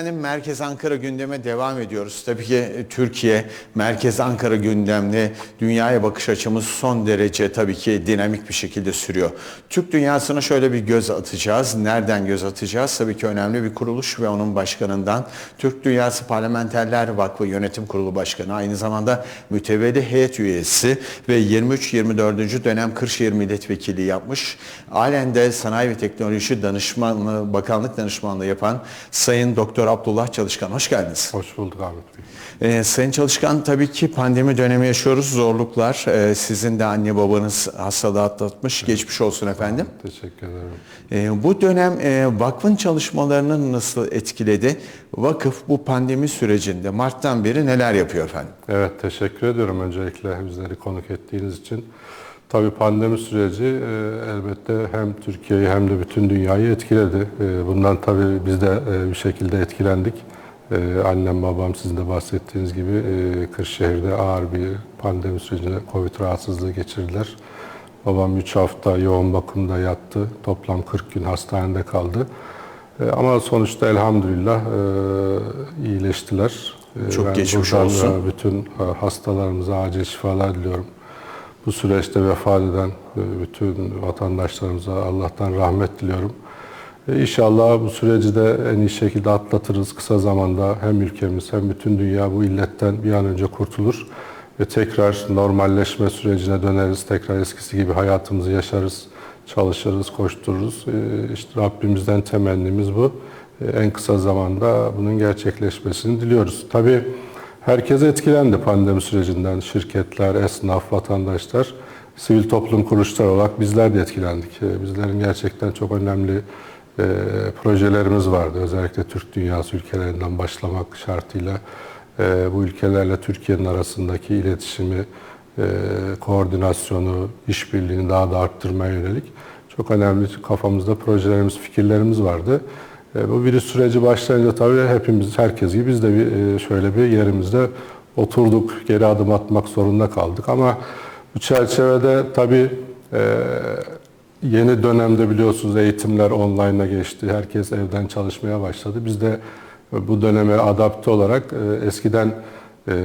Efendim Merkez Ankara gündeme devam ediyoruz. Tabii ki e, Türkiye Merkez Ankara gündemli dünyaya bakış açımız son derece tabii ki dinamik bir şekilde sürüyor. Türk dünyasına şöyle bir göz atacağız. Nereden göz atacağız? Tabii ki önemli bir kuruluş ve onun başkanından Türk Dünyası Parlamenterler Vakfı Yönetim Kurulu Başkanı aynı zamanda mütevelli heyet üyesi ve 23-24. dönem Kırşehir Milletvekili yapmış. Halen de Sanayi ve Teknoloji Danışmanlığı, Bakanlık Danışmanlığı yapan Sayın Doktor Abdullah Çalışkan. Hoş geldiniz. Hoş bulduk Ahmet Bey. Ee, Sayın Çalışkan tabii ki pandemi dönemi yaşıyoruz. Zorluklar. Ee, sizin de anne babanız hastalığı atlatmış. Geçmiş olsun efendim. Teşekkür ederim. Ee, bu dönem e, vakfın çalışmalarını nasıl etkiledi? Vakıf bu pandemi sürecinde Mart'tan beri neler yapıyor efendim? Evet, teşekkür ediyorum öncelikle bizleri konuk ettiğiniz için. Tabii pandemi süreci e, elbette hem Türkiye'yi hem de bütün dünyayı etkiledi. E, bundan tabii biz de e, bir şekilde etkilendik. E, annem babam sizin de bahsettiğiniz gibi e, Kırşehir'de ağır bir pandemi sürecinde Covid rahatsızlığı geçirdiler. Babam 3 hafta yoğun bakımda yattı. Toplam 40 gün hastanede kaldı. E, Ama sonuçta elhamdülillah e, iyileştiler. E, Çok ben geçmiş olsun. Bütün e, hastalarımıza acil şifalar diliyorum. Bu süreçte vefat eden e, bütün vatandaşlarımıza Allah'tan rahmet diliyorum. E, İnşallah bu süreci de en iyi şekilde atlatırız. Kısa zamanda hem ülkemiz hem bütün dünya bu illetten bir an önce kurtulur. Ve tekrar normalleşme sürecine döneriz. Tekrar eskisi gibi hayatımızı yaşarız, çalışırız, koştururuz. E, İşte Rabbimizden temennimiz bu. En kısa zamanda bunun gerçekleşmesini diliyoruz. Tabii herkes etkilendi pandemi sürecinden. Şirketler, esnaf, vatandaşlar, sivil toplum kuruluşları olarak bizler de etkilendik. E, Bizlerin gerçekten çok önemli e, projelerimiz vardı. Özellikle Türk dünyası ülkelerinden başlamak şartıyla e, bu ülkelerle Türkiye'nin arasındaki iletişimi, e, koordinasyonu, işbirliğini daha da arttırmaya yönelik çok önemli kafamızda projelerimiz, fikirlerimiz vardı. E, bu virüs süreci başlayınca tabii hepimiz, herkes gibi biz de bir, e, şöyle bir yerimizde oturduk, geri adım atmak zorunda kaldık. Ama bu çerçevede tabii e, yeni dönemde biliyorsunuz eğitimler online'a geçti. Herkes evden çalışmaya başladı. Biz de bu döneme adapte olarak eskiden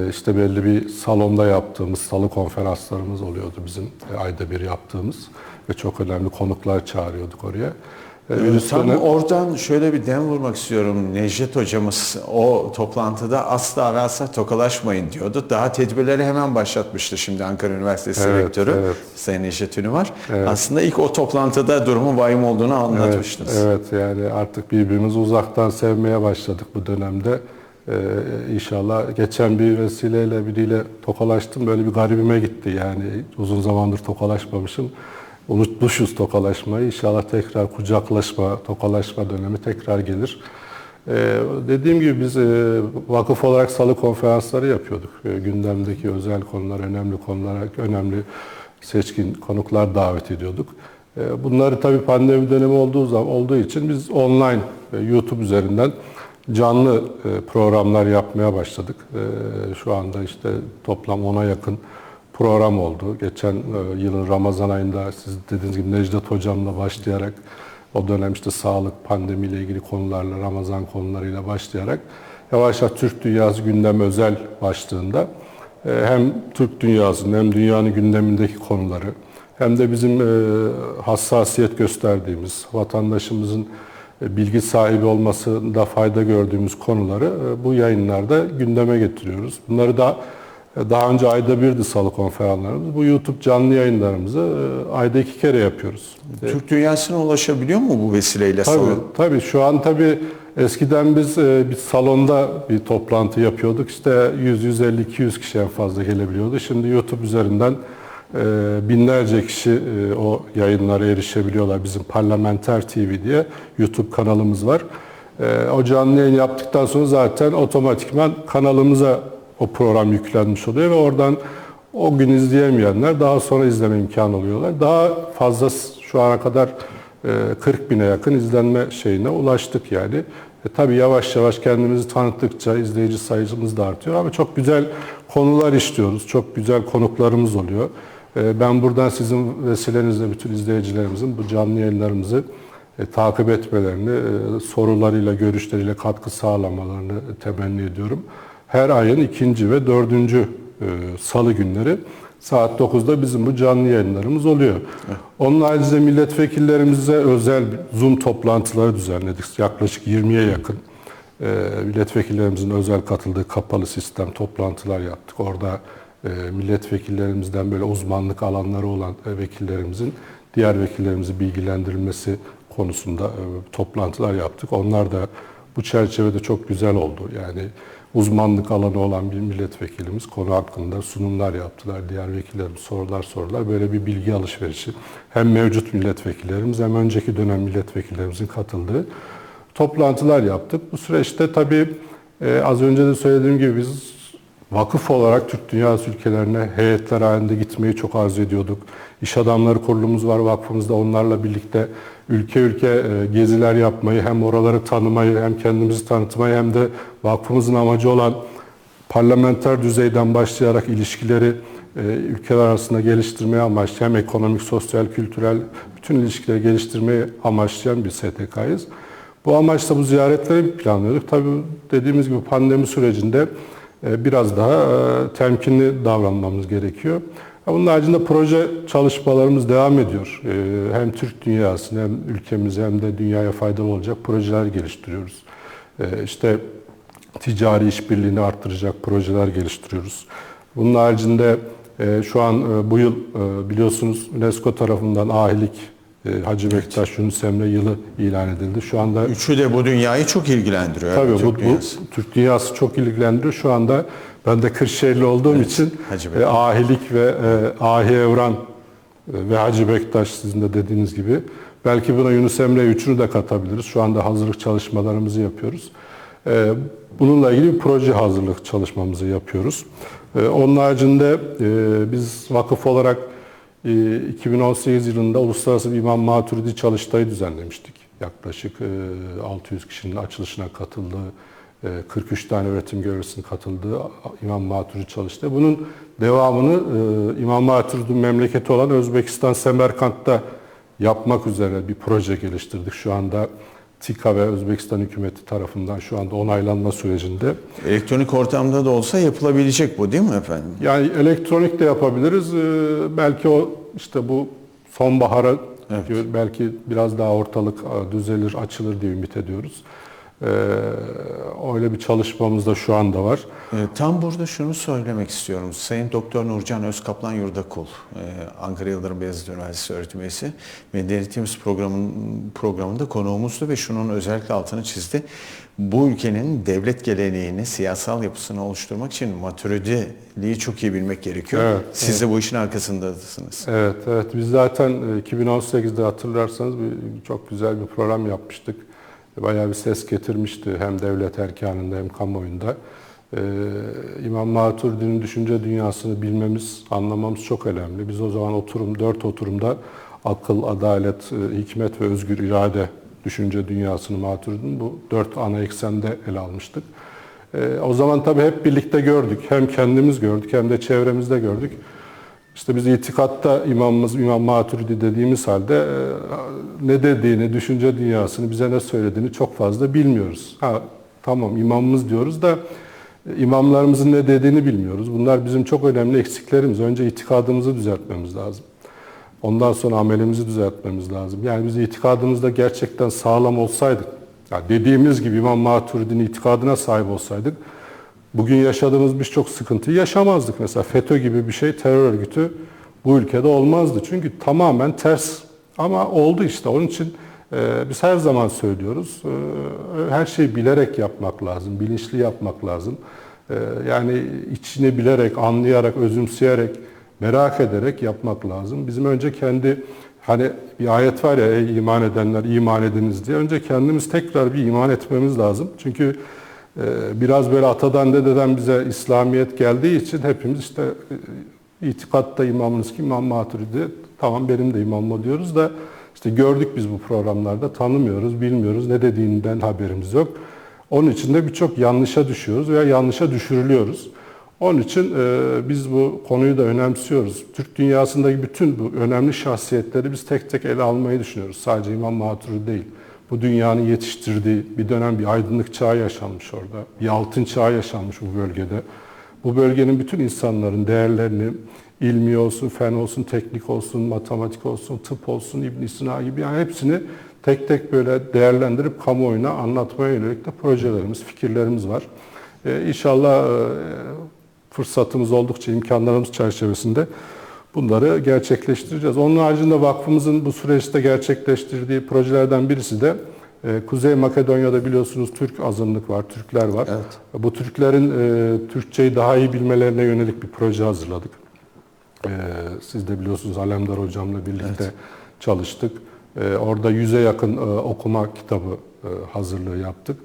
işte belli bir salonda yaptığımız salı konferanslarımız oluyordu bizim ayda bir yaptığımız ve çok önemli konuklar çağırıyorduk oraya. E, virüs Tam oradan şöyle bir dem vurmak istiyorum. Necdet hocamız o toplantıda asla ve asla tokalaşmayın diyordu. Daha tedbirleri hemen başlatmıştı şimdi Ankara Üniversitesi Evet, Rektörü evet. Sayın Necdet Ünüvar. Aslında ilk o toplantıda durumun vahim olduğunu anlatmıştınız. Evet, evet yani artık birbirimizi uzaktan sevmeye başladık bu dönemde. Ee, inşallah geçen bir vesileyle biriyle tokalaştım. Böyle bir garibime gitti yani uzun zamandır tokalaşmamışım. Unutmuşuz tokalaşmayı. İnşallah tekrar kucaklaşma, tokalaşma dönemi tekrar gelir. Ee, dediğim gibi biz e, vakıf olarak salı konferansları yapıyorduk. E, gündemdeki özel konular, önemli konulara, önemli seçkin konuklar davet ediyorduk. E, bunları tabii pandemi dönemi olduğu zaman olduğu için biz online e, YouTube üzerinden canlı e, programlar yapmaya başladık. E, şu anda işte toplam 10'a yakın program oldu. Geçen e, yılın Ramazan ayında siz dediğiniz gibi Necdet Hocam'la başlayarak o dönem işte sağlık, pandemiyle ilgili konularla, Ramazan konularıyla başlayarak yavaş yavaş Türk Dünyası gündem özel başlığında e, hem Türk dünyasının hem dünyanın gündemindeki konuları hem de bizim e, hassasiyet gösterdiğimiz, vatandaşımızın bilgi sahibi olmasında fayda gördüğümüz konuları bu yayınlarda gündeme getiriyoruz. Bunları da daha önce ayda birdi salı konferanslarımız. Bu YouTube canlı yayınlarımızı e, ayda iki kere yapıyoruz. Türk dünyasına ulaşabiliyor mu bu vesileyle Tabii, salon? tabii şu an tabii eskiden biz e, bir salonda bir toplantı yapıyorduk. İşte 100, 150, 200 kişi en fazla gelebiliyordu. Şimdi YouTube üzerinden e, binlerce kişi e, o yayınlara erişebiliyorlar. Bizim Parlamenter TV diye YouTube kanalımız var. E, o canlı yayın yaptıktan sonra zaten otomatikman kanalımıza o program yüklenmiş oluyor ve oradan o gün izleyemeyenler daha sonra izleme imkanı oluyorlar. Daha fazla şu ana kadar e, 40 bine yakın izlenme şeyine ulaştık yani. E, tabii yavaş yavaş kendimizi tanıttıkça izleyici sayımız da artıyor ama çok güzel konular işliyoruz. Çok güzel konuklarımız oluyor. E, ben buradan sizin vesilenizle bütün izleyicilerimizin bu canlı yayınlarımızı e, takip etmelerini, e, sorularıyla, görüşleriyle katkı sağlamalarını temenni ediyorum. Her ayın ikinci ve dördüncü e, salı günleri saat 9'da bizim bu canlı yayınlarımız oluyor. Onun haricinde milletvekillerimize özel Zoom toplantıları düzenledik. Yaklaşık 20'ye yakın e, milletvekillerimizin özel katıldığı kapalı sistem toplantılar yaptık. Orada e, milletvekillerimizden böyle uzmanlık alanları olan vekillerimizin diğer vekillerimizi bilgilendirilmesi konusunda toplantılar yaptık. Onlar da bu çerçevede çok güzel oldu. Yani uzmanlık alanı olan bir milletvekilimiz konu hakkında sunumlar yaptılar. Diğer vekillerimiz sorular sordular. Böyle bir bilgi alışverişi hem mevcut milletvekillerimiz hem önceki dönem milletvekillerimizin katıldığı toplantılar yaptık. Bu süreçte tabii e, az önce de söylediğim gibi biz vakıf olarak Türk dünyası ülkelerine heyetler halinde gitmeyi çok arzu ediyorduk. İş adamları kurulumuz var vakfımızda onlarla birlikte ülke ülke e, geziler yapmayı hem oraları tanımayı hem kendimizi tanıtmayı hem de vakfımızın amacı olan parlamenter düzeyden başlayarak ilişkileri e, ülkeler arasında geliştirmeye amaçlayan hem ekonomik, sosyal, kültürel bütün ilişkileri geliştirmeyi amaçlayan bir STK'yız. Bu amaçla bu ziyaretleri planlıyorduk. Tabii dediğimiz gibi pandemi sürecinde biraz daha e, temkinli davranmamız gerekiyor. Bunun haricinde proje çalışmalarımız devam ediyor. E, Hem Türk dünyasına hem ülkemize hem de dünyaya faydalı olacak projeler geliştiriyoruz. İşte ticari işbirliğini arttıracak projeler geliştiriyoruz. Bunun haricinde şu an bu yıl biliyorsunuz UNESCO tarafından ahilik Hacı Bektaş Yunus Emre yılı ilan edildi. Şu anda Üçü de bu dünyayı çok ilgilendiriyor. Tabii Türk bu, bu dünyası. Türk dünyası çok ilgilendiriyor. Şu anda ben de Kırşehirli olduğum için Hacı Bektaş. e, ahilik ve e, ahi evran e, ve Hacı Bektaş sizin de dediğiniz gibi. Belki buna Yunus Emre üçünü de katabiliriz. Şu anda hazırlık çalışmalarımızı yapıyoruz. E, bununla ilgili bir proje hazırlık çalışmamızı yapıyoruz. E, onun haricinde e, biz vakıf olarak 2018 yılında Uluslararası bir İmam Maturidi Çalıştayı düzenlemiştik. Yaklaşık e, 600 kişinin açılışına katıldığı, e, 43 tane öğretim görevlisinin katıldığı İmam Maturidi Çalıştayı. Bunun devamını e, İmam Maturidi'nin memleketi olan Özbekistan Semerkant'ta yapmak üzere bir proje geliştirdik. Şu anda TİKA ve Özbekistan hükümeti tarafından şu anda onaylanma sürecinde. Elektronik ortamda da olsa yapılabilecek bu değil mi efendim? Yani elektronik de yapabiliriz. Ee, belki o işte bu sonbahara Evet. belki biraz daha ortalık e, düzelir, açılır diye ümit ediyoruz. Ee, öyle bir çalışmamız da şu anda var. Ee, Tam burada şunu söylemek istiyorum. Sayın Doktor Nurcan Özkaplan Yurdakul, e, Ankara Yıldırım Beyazıt Üniversitesi öğretim üyesi, Medeniyetimiz programın, programında konuğumuzdu ve şunun özellikle altını çizdi. Bu ülkenin devlet geleneğini, siyasal yapısını oluşturmak için maturidiliği çok iyi bilmek gerekiyor. Evet, Siz de bu işin arkasındasınız. Evet, evet. Biz zaten e, 2018'de hatırlarsanız bir, çok güzel bir program yapmıştık. Bayağı bir ses getirmişti hem devlet erkanında hem kamuoyunda. Ee, İmam Maturidi'nin düşünce dünyasını bilmemiz, anlamamız çok önemli. Biz o zaman oturum, dört oturumda akıl, adalet, e, hikmet ve özgür irade düşünce dünyasını Maturidi'nin bu dört ana eksende ele almıştık. Ee, o zaman tabii hep birlikte gördük. Hem kendimiz gördük hem de çevremizde gördük. İşte biz itikatta imamımız İmam Maturidi dediğimiz halde e, ne dediğini, düşünce dünyasını, bize ne söylediğini çok fazla bilmiyoruz. Ha, tamam imamımız diyoruz da e, imamlarımızın ne dediğini bilmiyoruz. Bunlar bizim çok önemli eksiklerimiz. Önce itikadımızı düzeltmemiz lazım. Ondan sonra amelimizi düzeltmemiz lazım. Yani biz itikadımızda gerçekten sağlam olsaydık, ya dediğimiz gibi İmam Maturidi'nin itikadına sahip olsaydık, bugün yaşadığımız birçok sıkıntıyı yaşamazdık. Mesela FETÖ gibi bir şey terör örgütü bu ülkede olmazdı. Çünkü tamamen ters ama oldu işte. Onun için e, biz her zaman söylüyoruz. E, her şeyi bilerek yapmak lazım, bilinçli yapmak lazım. E, yani içini bilerek, anlayarak, özümseyerek, merak ederek yapmak lazım. Bizim önce kendi hani bir ayet var ya ey iman edenler iman ediniz diye. Önce kendimiz tekrar bir iman etmemiz lazım. Çünkü biraz böyle atadan dededen bize İslamiyet geldiği için hepimiz işte e, itikatta imamınız ki İmam Maturidi tamam benim de imamım diyoruz da işte gördük biz bu programlarda tanımıyoruz, bilmiyoruz, ne dediğinden haberimiz yok. Onun için de birçok yanlışa düşüyoruz veya yanlışa düşürülüyoruz. Onun için e, biz bu konuyu da önemsiyoruz. Türk dünyasındaki bütün bu önemli şahsiyetleri biz tek tek ele almayı düşünüyoruz. Sadece İmam Maturidi değil. Bu dünyanın yetiştirdiği bir dönem bir aydınlık çağı yaşanmış orada. Bir altın çağı yaşanmış bu bölgede. Bu bölgenin bütün insanların değerlerini ilmi olsun, fen olsun, teknik olsun, matematik olsun, tıp olsun, İbn Sina gibi yani hepsini tek tek böyle değerlendirip kamuoyuna anlatmaya yönelik de projelerimiz, fikirlerimiz var. Ee, inşallah e, fırsatımız oldukça imkanlarımız çerçevesinde bunları gerçekleştireceğiz. Onun haricinde vakfımızın bu süreçte gerçekleştirdiği projelerden birisi de e, Kuzey Makedonya'da biliyorsunuz Türk azınlık var, Türkler var. Bu Türklerin e, Türkçeyi daha iyi bilmelerine yönelik bir proje hazırladık. Ee, Siz de biliyorsunuz Alemdar hocamla birlikte çalıştık. Ee, Orada yüze yakın e, okuma kitabı e, hazırlığı yaptık.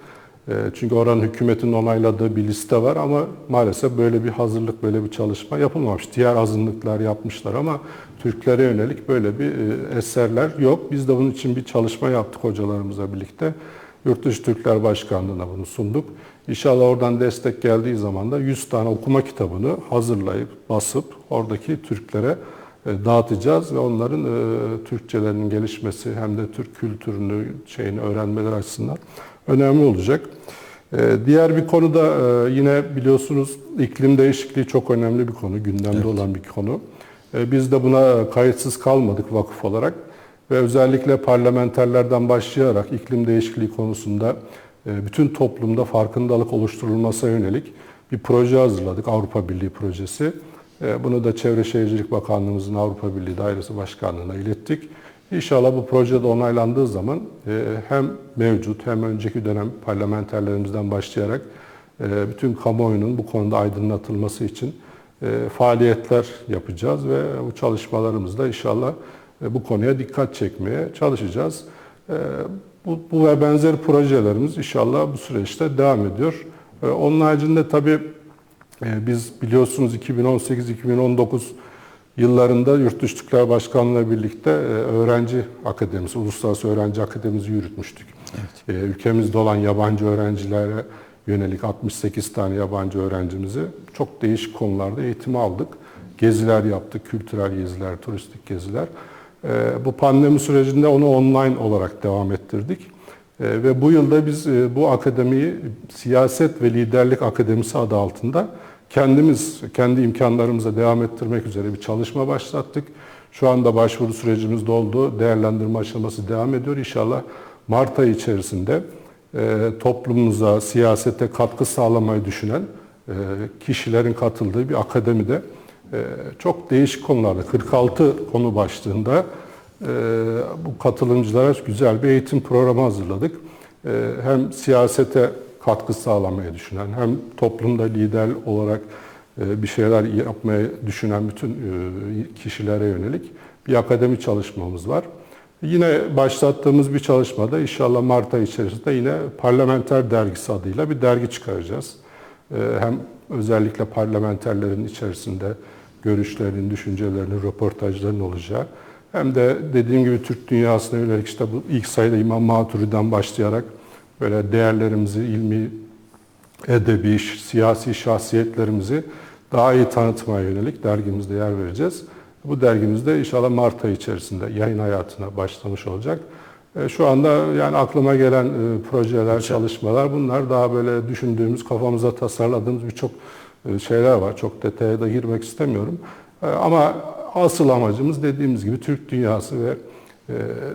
E, Çünkü oranın hükümetin onayladığı bir liste var ama maalesef böyle bir hazırlık, böyle bir çalışma yapılmamış. Diğer azınlıklar yapmışlar ama Türklere yönelik böyle bir e, eserler yok. Biz de bunun için bir çalışma yaptık hocalarımızla birlikte. Yurtdışı Türkler Başkanlığı'na bunu sunduk. İnşallah oradan destek geldiği zaman da 100 tane okuma kitabını hazırlayıp, basıp oradaki Türklere e, dağıtacağız ve onların e, Türkçelerinin gelişmesi hem de Türk kültürünü şeyini öğrenmeleri açısından önemli olacak. E, Diğer bir konu da e, yine biliyorsunuz iklim değişikliği çok önemli bir konu, gündemde olan bir konu. E, Biz de buna kayıtsız kalmadık vakıf olarak ve özellikle parlamenterlerden başlayarak iklim değişikliği konusunda e, bütün toplumda farkındalık oluşturulmasına yönelik bir proje hazırladık, Avrupa Birliği projesi. E, Bunu da Çevre Şehircilik Bakanlığımızın Avrupa Birliği Dairesi Başkanlığı'na ilettik. İnşallah bu proje de onaylandığı zaman e, hem mevcut hem önceki dönem parlamenterlerimizden başlayarak e, bütün kamuoyunun bu konuda aydınlatılması için e, faaliyetler yapacağız ve bu çalışmalarımızda inşallah bu konuya dikkat çekmeye çalışacağız. Bu, bu ve benzer projelerimiz inşallah bu süreçte devam ediyor. Onun haricinde tabii biz biliyorsunuz 2018-2019 yıllarında Yurtdışı Türkler Başkanlığı'yla birlikte e, öğrenci akademisi, Uluslararası Öğrenci Akademisi yürütmüştük. E, Ülkemizde olan yabancı öğrencilere yönelik 68 tane yabancı öğrencimizi çok değişik konularda eğitim aldık. Geziler yaptık, kültürel geziler, turistik geziler. E, Bu pandemi sürecinde onu online olarak devam ettirdik. Ve bu yılda biz bu akademiyi Siyaset ve Liderlik Akademisi adı altında kendimiz, kendi imkanlarımıza devam ettirmek üzere bir çalışma başlattık. Şu anda başvuru sürecimiz doldu. Değerlendirme aşaması devam ediyor. İnşallah Mart ayı içerisinde e, toplumumuza, siyasete katkı sağlamayı düşünen e, kişilerin katıldığı bir akademide e, çok değişik konularda, 46 konu başlığında bu katılımcılara güzel bir eğitim programı hazırladık. Hem siyasete katkı sağlamaya düşünen, hem toplumda lider olarak e, bir şeyler yapmaya düşünen bütün e, kişilere yönelik bir akademi çalışmamız var. Yine başlattığımız bir çalışmada inşallah Mart ayı içerisinde yine Parlamenter Dergisi adıyla bir dergi çıkaracağız. E, Hem özellikle parlamenterlerin içerisinde görüşlerinin, düşüncelerinin, röportajların olacağı hem de dediğim gibi Türk dünyasına yönelik işte bu ilk sayıda İmam Maturi'den başlayarak böyle değerlerimizi, ilmi, edebi, siyasi şahsiyetlerimizi daha iyi tanıtmaya yönelik dergimizde yer vereceğiz. Bu dergimizde inşallah Mart ayı içerisinde yayın hayatına başlamış olacak. E, Şu anda yani aklıma gelen e, projeler, çalışmalar bunlar daha böyle düşündüğümüz, kafamıza tasarladığımız birçok e, şeyler var. Çok detaya da girmek istemiyorum. Ama asıl amacımız dediğimiz gibi Türk dünyası ve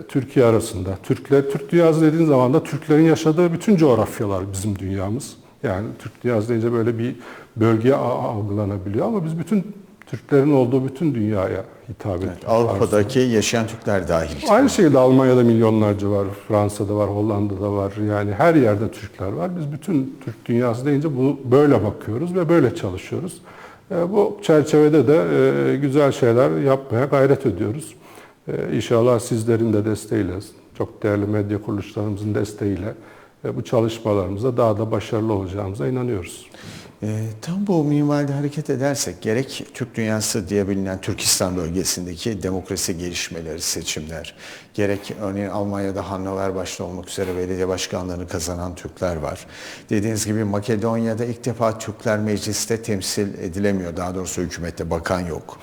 Türkiye arasında. Türkler, Türk dünyası dediğin zaman da Türklerin yaşadığı bütün coğrafyalar bizim dünyamız. Yani Türk dünyası deyince böyle bir bölgeye a- algılanabiliyor ama biz bütün Türklerin olduğu bütün dünyaya hitap ediyoruz. Avrupa'daki yaşayan Türkler dahil. Aynı şekilde Almanya'da milyonlarca var, Fransa'da var, Hollanda'da var. Yani her yerde Türkler var. Biz bütün Türk dünyası deyince bu böyle bakıyoruz ve böyle çalışıyoruz. E, Bu çerçevede de e, güzel şeyler yapmaya gayret ediyoruz. E, İnşallah sizlerin de desteğiyle, çok değerli medya kuruluşlarımızın desteğiyle e, bu çalışmalarımızda daha da başarılı olacağımıza inanıyoruz. E, tam bu minvalde hareket edersek gerek Türk dünyası diye bilinen Türkistan bölgesindeki demokrasi gelişmeleri, seçimler, gerek örneğin Almanya'da Hannover başta olmak üzere belediye başkanlığını kazanan Türkler var. Dediğiniz gibi Makedonya'da ilk defa Türkler mecliste temsil edilemiyor. Daha doğrusu hükümette bakan yok.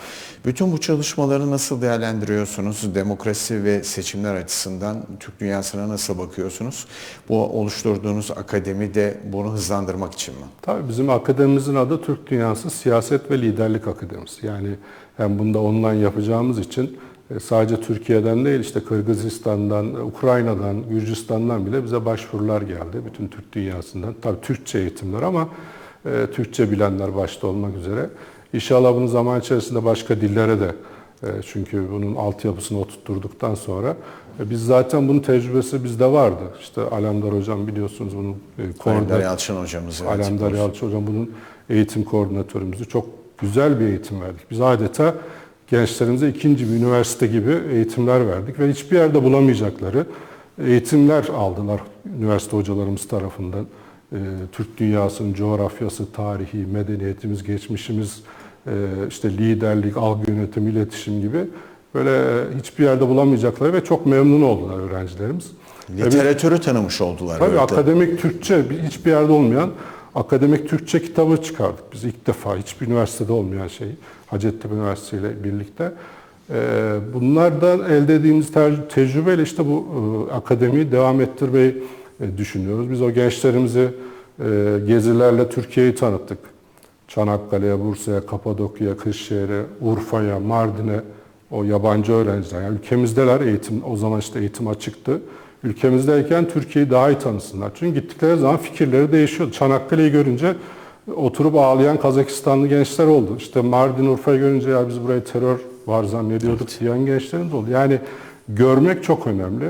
Bütün bu çalışmaları nasıl değerlendiriyorsunuz? Demokrasi ve seçimler açısından Türk dünyasına nasıl bakıyorsunuz? Bu oluşturduğunuz akademi de bunu hızlandırmak için mi? Tabii bizim akademimizin adı Türk Dünyası Siyaset ve Liderlik Akademisi. Yani hem bunda online yapacağımız için e, sadece Türkiye'den değil işte Kırgızistan'dan, Ukrayna'dan, Gürcistan'dan bile bize başvurular geldi. Bütün Türk dünyasından. Tabii Türkçe eğitimler ama e, Türkçe bilenler başta olmak üzere. İnşallah bunu zaman içerisinde başka dillere de e, çünkü bunun altyapısını oturtturduktan sonra e, biz zaten bunun tecrübesi bizde vardı. İşte Alemdar Hocam biliyorsunuz bunun e, Alemdar Yalçın hocamız. Alemdar Yalçın Hocam bunun eğitim koordinatörümüzü çok güzel bir eğitim verdik. Biz adeta gençlerimize ikinci bir üniversite gibi eğitimler verdik ve hiçbir yerde bulamayacakları eğitimler aldılar üniversite hocalarımız tarafından. Türk dünyasının coğrafyası, tarihi, medeniyetimiz, geçmişimiz, işte liderlik, algı yönetimi, iletişim gibi böyle hiçbir yerde bulamayacakları ve çok memnun oldular öğrencilerimiz. Biz- Literatürü tanımış oldular. Tabii böyle. akademik Türkçe bir- hiçbir yerde olmayan akademik Türkçe kitabı çıkardık biz ilk defa hiçbir üniversitede olmayan şeyi Hacettepe Üniversitesi ile birlikte. Ee, Bunlardan elde ettiğimiz tecrübeyle işte bu e, akademiyi devam ettirmeyi e, düşünüyoruz. Biz o gençlerimizi e, gezilerle Türkiye'yi tanıttık. Çanakkale'ye, Bursa'ya, Kapadokya'ya, Kırşehir'e, Urfa'ya, Mardin'e o yabancı öğrenciler. Yani ülkemizdeler eğitim, o zaman işte eğitim açıktı. Ülkemizdeyken Türkiye'yi daha iyi tanısınlar. Çünkü gittikleri zaman fikirleri değişiyordu. Çanakkale'yi görünce oturup ağlayan Kazakistanlı gençler oldu. İşte Mardin, Urfa'yı görünce ya biz burayı terör var zannediyorduk diyen gençlerimiz oldu. Yani görmek çok önemli.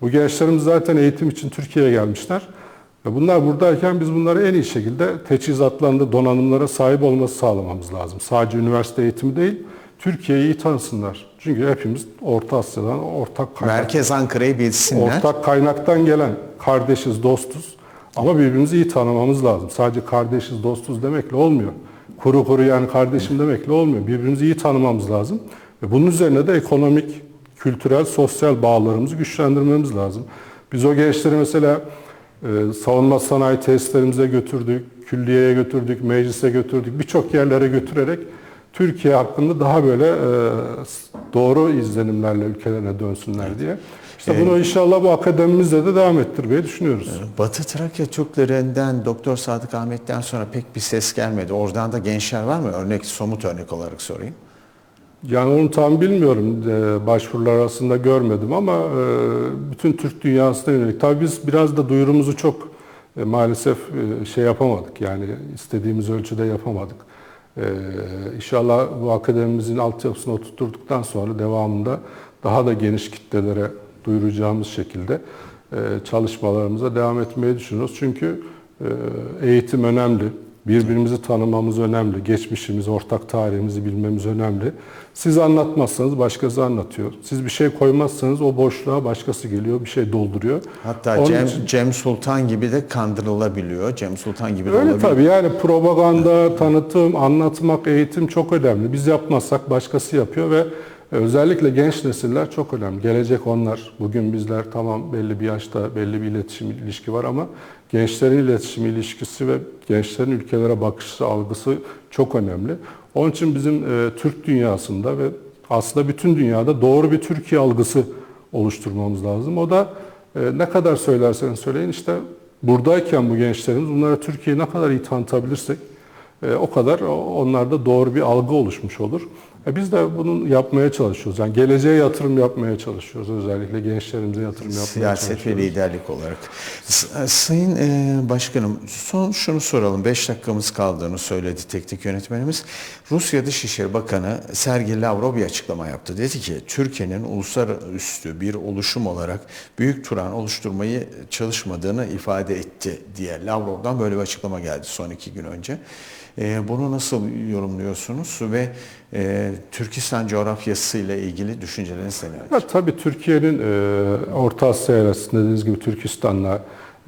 Bu gençlerimiz zaten eğitim için Türkiye'ye gelmişler. Ve bunlar buradayken biz bunları en iyi şekilde teçhizatlarında donanımlara sahip olması sağlamamız lazım. Sadece üniversite eğitimi değil, Türkiye'yi iyi tanısınlar. Çünkü hepimiz Orta Asya'dan ortak kaynak, Merkez Ankara'yı bilsinler. ortak kaynaktan gelen kardeşiz, dostuz. Ama birbirimizi iyi tanımamız lazım. Sadece kardeşiz, dostuz demekle olmuyor. Kuru kuru yani kardeşim demekle olmuyor. Birbirimizi iyi tanımamız lazım. Ve bunun üzerine de ekonomik, kültürel, sosyal bağlarımızı güçlendirmemiz lazım. Biz o gençleri mesela e, savunma sanayi tesislerimize götürdük, külliyeye götürdük, meclise götürdük, birçok yerlere götürerek Türkiye hakkında daha böyle e, doğru izlenimlerle ülkelerine dönsünler diye. İşte bunu inşallah bu akademimizde de devam ettirmeyi düşünüyoruz. Batı Trakya Türklerinden Doktor Sadık Ahmet'ten sonra pek bir ses gelmedi. Oradan da gençler var mı? Örnek, somut örnek olarak sorayım. Yani onu tam bilmiyorum. Ee, Başvurular arasında görmedim ama e, bütün Türk dünyasına yönelik. Tabii biz biraz da duyurumuzu çok e, maalesef e, şey yapamadık. Yani istediğimiz ölçüde yapamadık. İnşallah bu akademimizin altyapısını oturttuktan sonra devamında daha da geniş kitlelere duyuracağımız şekilde e, çalışmalarımıza devam etmeyi düşünüyoruz. Çünkü e, eğitim önemli. Birbirimizi tanımamız önemli. Geçmişimizi, ortak tarihimizi bilmemiz önemli. Siz anlatmazsanız başkası anlatıyor. Siz bir şey koymazsanız o boşluğa başkası geliyor, bir şey dolduruyor. Hatta Onun Cem, için- Cem Sultan gibi de kandırılabiliyor. Cem Sultan gibi de Öyle olabiliyor. tabii yani propaganda, tanıtım, anlatmak, eğitim çok önemli. Biz yapmazsak başkası yapıyor ve özellikle genç nesiller çok önemli. Gelecek onlar. Bugün bizler tamam belli bir yaşta belli bir iletişim ilişki var ama gençlerin iletişim ilişkisi ve gençlerin ülkelere bakışı, algısı çok önemli. Onun için bizim e, Türk dünyasında ve aslında bütün dünyada doğru bir Türkiye algısı oluşturmamız lazım. O da e, ne kadar söylerseniz söyleyin işte buradayken bu gençlerimiz bunlara Türkiye'yi ne kadar iyi tanıtabilirsek e, o kadar onlarda doğru bir algı oluşmuş olur. E, biz de bunu yapmaya çalışıyoruz. Yani geleceğe yatırım yapmaya çalışıyoruz. Özellikle gençlerimize yatırım yapmaya Siyaset ve çalışıyoruz. liderlik olarak. S- Sayın e, Başkanım, son şunu soralım. 5 dakikamız kaldığını söyledi teknik yönetmenimiz. Rusya Dışişleri Bakanı Sergey Lavrov bir açıklama yaptı. Dedi ki Türkiye'nin uluslararası bir oluşum olarak Büyük Turan oluşturmayı çalışmadığını ifade etti diye Lavrov'dan böyle bir açıklama geldi son iki gün önce. E, bunu nasıl yorumluyorsunuz ve e, Türkistan coğrafyası ile ilgili düşünceleriniz neler? Ya, tabii Türkiye'nin e, Orta Asya arasında dediğiniz gibi Türkistan'la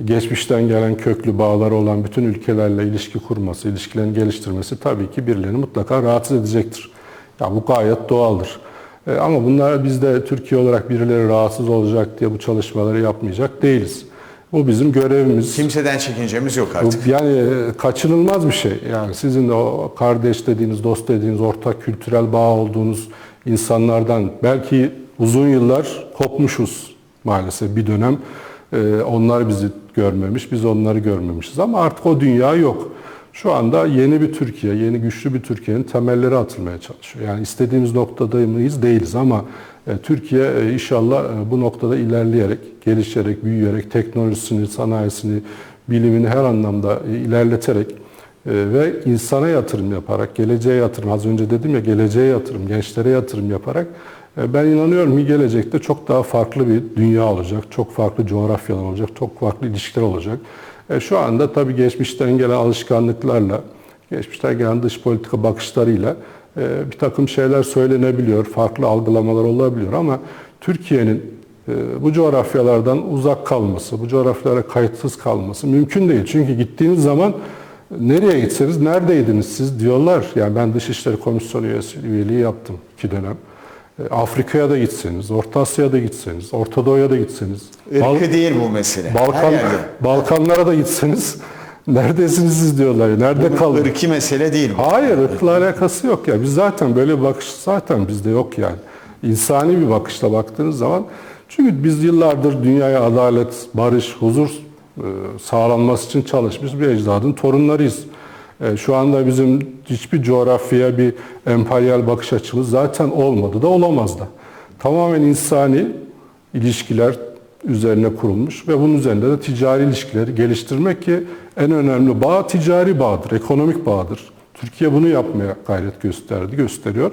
geçmişten gelen köklü bağları olan bütün ülkelerle ilişki kurması, ilişkilerini geliştirmesi tabii ki birilerini mutlaka rahatsız edecektir. Ya bu gayet doğaldır. E, ama bunlar biz de Türkiye olarak birileri rahatsız olacak diye bu çalışmaları yapmayacak değiliz. Bu bizim görevimiz. Kimseden çekincemiz yok artık. Bu Yani e, kaçınılmaz bir şey. Yani sizin de o kardeş dediğiniz, dost dediğiniz, ortak kültürel bağ olduğunuz insanlardan belki uzun yıllar kopmuşuz maalesef bir dönem. e, Onlar bizi görmemiş, biz onları görmemişiz ama artık o dünya yok. Şu anda yeni bir Türkiye, yeni güçlü bir Türkiye'nin temelleri atılmaya çalışıyor. Yani istediğimiz noktada mıyız değiliz ama Türkiye e, inşallah e, bu noktada ilerleyerek, gelişerek, büyüyerek, teknolojisini, sanayisini, bilimini her anlamda e, ilerleterek e, ve insana yatırım yaparak, geleceğe yatırım, az önce dedim ya geleceğe yatırım, gençlere yatırım yaparak e, ben inanıyorum ki gelecekte çok daha farklı bir dünya olacak, çok farklı coğrafyalar olacak, çok farklı ilişkiler olacak. E, Şu anda tabii geçmişten gelen alışkanlıklarla, geçmişten gelen dış politika bakışlarıyla e, bir takım şeyler söylenebiliyor, farklı algılamalar olabiliyor ama Türkiye'nin e, bu coğrafyalardan uzak kalması, bu coğrafyalara kayıtsız kalması mümkün değil. Çünkü gittiğiniz zaman nereye gitseniz, neredeydiniz siz diyorlar. Yani ben Dışişleri Komisyonu üyesi, üyeliği yaptım iki dönem. E, Afrika'ya da gitseniz, Orta Asya'ya da gitseniz, Orta Doğu'ya da gitseniz, Bal- Irkı değil bu mesele. Balkan. Balkanlara da gitseniz neredesiniz siz diyorlar. Nerede Bu kaldınız? ırki mesele değil bu. Hayır, ırkla alakası yok ya. Biz zaten böyle bir bakış zaten bizde yok yani. İnsani bir bakışla baktığınız zaman çünkü biz yıllardır dünyaya adalet, barış, huzur e, sağlanması için çalışmış bir ecdadın torunlarıyız. E, Şu anda bizim hiçbir coğrafyaya bir emperyal bakış açımız zaten olmadı da olamaz da. Tamamen insani ilişkiler üzerine kurulmuş ve bunun üzerinde de ticari ilişkileri geliştirmek ki en önemli bağ ticari bağdır, ekonomik bağdır. Türkiye bunu yapmaya gayret gösterdi, gösteriyor.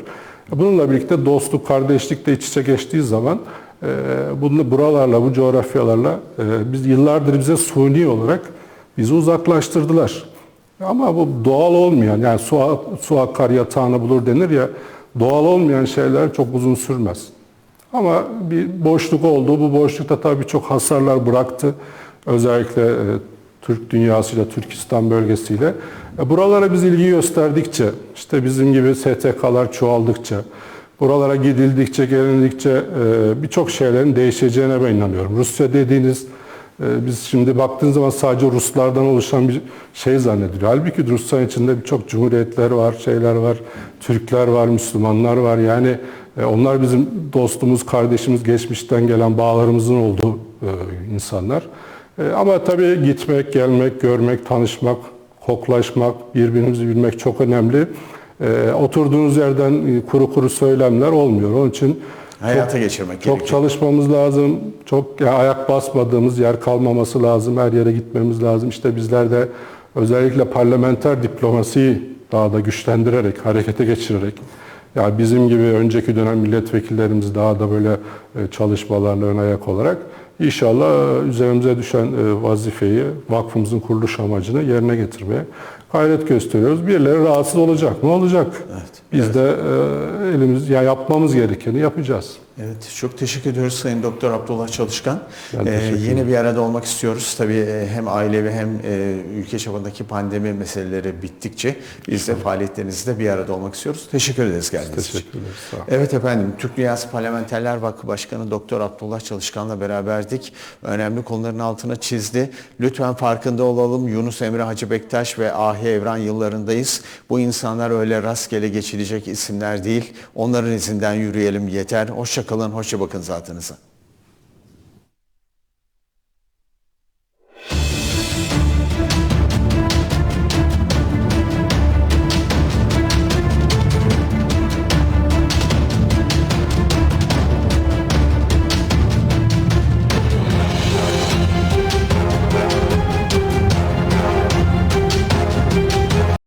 Bununla birlikte dostluk, kardeşlik de iç içe geçtiği zaman e, bunu buralarla, bu coğrafyalarla e, biz yıllardır bize suni olarak bizi uzaklaştırdılar. Ama bu doğal olmayan, yani su, su akar yatağını bulur denir ya, doğal olmayan şeyler çok uzun sürmez. Ama bir boşluk oldu. Bu boşlukta tabii çok hasarlar bıraktı. Özellikle e, Türk dünyasıyla, Türkistan bölgesiyle. E, buralara biz ilgi gösterdikçe, işte bizim gibi STK'lar çoğaldıkça, buralara gidildikçe, gelindikçe e, birçok şeylerin değişeceğine ben inanıyorum. Rusya dediğiniz ee, Biz şimdi baktığınız zaman sadece Ruslardan oluşan bir şey zannediliyor. Halbuki Rusya içinde birçok cumhuriyetler var, şeyler var, Türkler var, Müslümanlar var. Yani e, onlar bizim dostumuz, kardeşimiz, geçmişten gelen bağlarımızın olduğu e, insanlar. E, Ama tabii gitmek, gelmek, görmek, tanışmak, koklaşmak, birbirimizi bilmek çok önemli. E, Oturduğunuz yerden e, kuru kuru söylemler olmuyor. Onun için Hayata geçirmek çok gerekiyor. çalışmamız lazım. Çok ya ayak basmadığımız yer kalmaması lazım. Her yere gitmemiz lazım. İşte bizler de özellikle parlamenter diplomasiyi daha da güçlendirerek, harekete geçirerek ya bizim gibi önceki dönem milletvekillerimiz daha da böyle e, çalışmalarla ön ayak olarak inşallah e, üzerimize düşen e, vazifeyi, vakfımızın kuruluş amacını yerine getirmeye gayret gösteriyoruz. Birileri rahatsız olacak mı? Olacak. Biz de e, elimiz ya yapmamız gerekeni yapacağız. Evet, çok teşekkür ediyoruz Sayın Doktor Abdullah Çalışkan. Ee, yine bir arada olmak istiyoruz. Tabii e, hem ailevi hem e, ülke çapındaki pandemi meseleleri bittikçe biz de faaliyetlerinizde bir arada olmak istiyoruz. Teşekkür ederiz geldiğiniz için. Teşekkür ederiz. Sağ olun. Evet efendim, Türk Dünyası Parlamenterler Vakfı Başkanı Doktor Abdullah Çalışkan'la beraberdik. Önemli konuların altına çizdi. Lütfen farkında olalım. Yunus Emre Hacı Bektaş ve Ahi Evran yıllarındayız. Bu insanlar öyle rastgele geçilecek isimler değil. Onların izinden yürüyelim yeter. Hoşça hoşça bakın zatınıza.